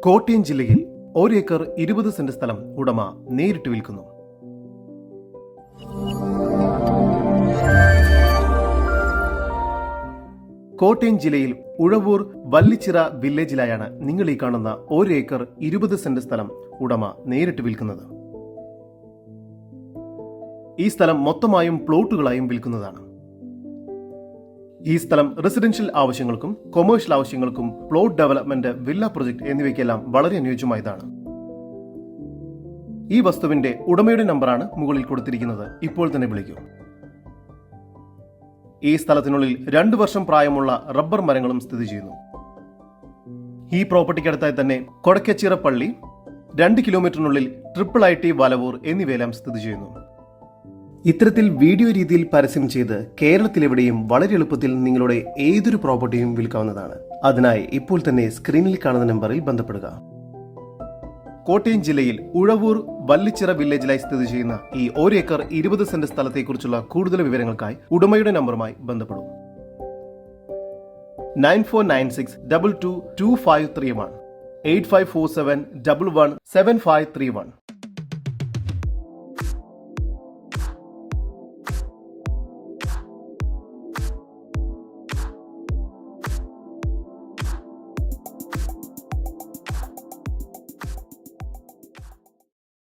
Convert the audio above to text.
കോട്ടയം ജില്ലയിൽ ഒരേക്കർ ഇരുപത് സെന്റ് സ്ഥലം ഉടമ നേരിട്ട് വിൽക്കുന്നു. കോട്ടയം ജില്ലയിൽ ഉഴവൂർ വല്ലിച്ചിറ വില്ലേജിലായാണ് നിങ്ങൾ ഈ കാണുന്ന ഒരേക്കർ ഇരുപത് സെന്റ് സ്ഥലം ഉടമ നേരിട്ട് വിൽക്കുന്നത്. ഈ സ്ഥലം മൊത്തമായും പ്ലോട്ടുകളായും വിൽക്കുന്നതാണ്. ഈ സ്ഥലം റെസിഡൻഷ്യൽ ആവശ്യങ്ങൾക്കും കൊമേഴ്ഷ്യൽ ആവശ്യങ്ങൾക്കും പ്ലോട്ട് ഡെവലപ്മെന്റ് വില്ല പ്രൊജക്ട് എന്നിവയ്ക്കെല്ലാം വളരെ അനുയോജ്യമായതാണ്. ഈ വസ്തുവിന്റെ ഉടമയുടെ നമ്പറാണ് മുകളിൽ കൊടുത്തിരിക്കുന്നത്. ഇപ്പോൾ തന്നെ വിളിക്കൂ. ഈ സ്ഥലത്തിനുള്ളിൽ രണ്ടു വർഷം പ്രായമുള്ള റബ്ബർ മരങ്ങളും സ്ഥിതി ചെയ്യുന്നു. ഈ പ്രോപ്പർട്ടിക്കടുത്തായി തന്നെ കൊടക്കച്ചിറ പള്ളി രണ്ട് കിലോമീറ്ററിനുള്ളിൽ ട്രിപ്പിൾ ഐ ടി വലവൂർ എന്നിവയെല്ലാം സ്ഥിതി ചെയ്യുന്നു. ഇത്തരത്തിൽ വീഡിയോ രീതിയിൽ പരസ്യം ചെയ്ത് കേരളത്തിലെവിടെയും വളരെ എളുപ്പത്തിൽ നിങ്ങളുടെ ഏതൊരു പ്രോപ്പർട്ടിയും വിൽക്കാവുന്നതാണ്. അതിനായി ഇപ്പോൾ തന്നെ സ്ക്രീനിൽ കാണുന്ന നമ്പറിൽ ബന്ധപ്പെടുക. കോട്ടയം ജില്ലയിൽ ഉഴവൂർ വല്ലിച്ചിറ വില്ലേജിലായി സ്ഥിതി ചെയ്യുന്ന ഈ ഒരു ഏക്കർ ഇരുപത് സെന്റ് സ്ഥലത്തെക്കുറിച്ചുള്ള കൂടുതൽ വിവരങ്ങൾക്കായി ഉടമയുടെ നമ്പറുമായി ബന്ധപ്പെടും. Nine four nine six double two two five three one eight five four seven double one seven five three one.